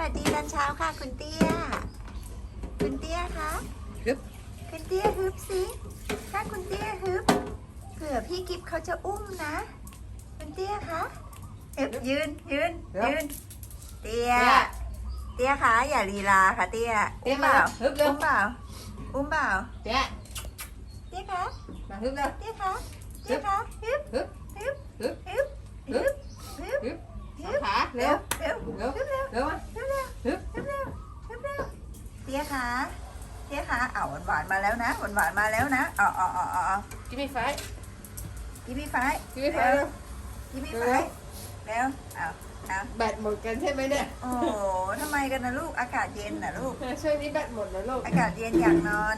วัสดีตอนเช้าค่ะคุณเตี้ย คุณเตี้ยคะฮึบคุณเตี้ยฮึบสิ ถ้าคุณเตี้ยฮึบเผื่อพี่กิฟเขาจะอุ้มนะ คุณเตี้ยคะฮึบยืนยืนยืน เตี้ย เตี้ยคะอย่าลีลาค่ะเตี้ย เตี้อุ้ยมมาเปล่าฮึบเร็ว อุ้มเปล่าอุ้มเปล่า เจ๊เตี้ยคะมาฮึบเร็วเตี้ยคะเตี้ยคะฮึบฮึบ ฮึบฮึบฮึบฮึบฮึบฮึบฮึบขาเร็ว เร็วเร็วฮึบเร็วเร็วมา ฮึบเร็ว ฮึบ ฮึบเร็วฮึบเร็ว เตี้ยคะเตี้ยคะเอาหวานหวานๆมาแล้วนะหวานหวานๆมาแล้วนะเอาเอาเอาเอาเอากินไม่ไฟกิมี่ไฟกินไม่ไฟเร็วกิมี่ไฟเร็วเอาเอาแบตหมดกันใช่ไหมเนี่ยโอ้โหทำไมกันนะลูกอากาศเย็นนะลูก ช่วงนี้แบตหมดแล้วลูกอากาศเย็นอยากนอน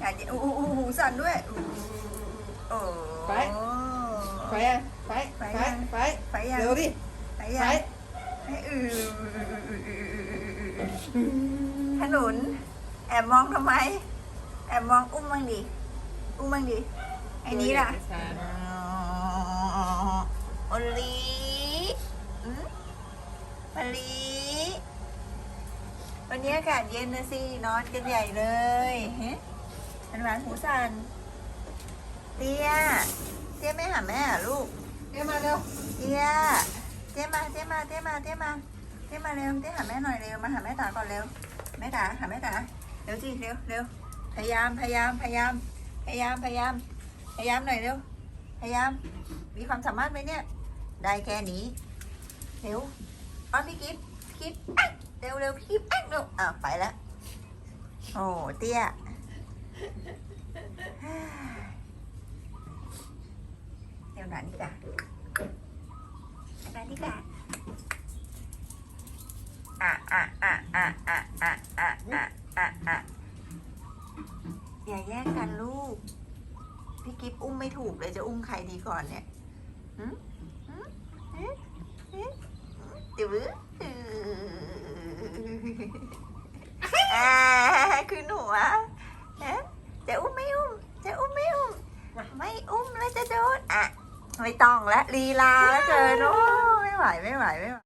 อยากเย็นอู้หูหูสั่นด้วยอู้โอ้ไฟอะไฟไฟไฟไฟยังเร็วดิไฟไฟยังให้อือ ขนุน แอบมองทำไม แอบมองอุ้มบ้างดิ อุ้มบ้างดิไอ้นี้ล่ะโอลีอืมมะลีวันนี้อากาศเย็นนะสิ นอนกันใหญ่เลยเฮ้มันหวานหูสันเตี้ย เตี้ยไม่หาแม่ลูกเดี๋ยมาเร็ว เตี้ย เตี้ยมา เตี้ยมา เตี้ยมา เตี้ยมา เตี้ยมาเร็ว เตี้ยหาแม่หน่อยเร็ว มาหาแม่ตาก่อนเร็ว แม่ตาหาแม่ตาเร็วสิเร็วเร็วพยายามพยายามพยายาม พยายามพยายาม พยายามหน่อยเร็วพยายาม มีความสามารถไหมเนี่ย ได้แค่นี้เร็วอ้อนพี่กิฟกิฟอะเร็วเร็วพี่กิฟอะเร็วอะไปแล้วโอ้เตี้ยเดี๋ยวนั้นดีกว่านั้นดีกว่าอะ อะอะอะอะอะอะอะอะอะอย่าแยกกันลูก พี่กิฟอุ้มไม่ถูกเลยจะอุ้มใครดีก่อนเนี่ยหืมหืมหืมหืมติ๋วอ่าคือหนูอะฮะจะอุ้มไม่อุ้ม จะอุ้มไม่อุ้ม ไม่อุ้มแล้วจะโดนอะไม่ต้องและลีลาแล้วเกินโอ้ไม่ไหวไม่ไหวไม่ไหว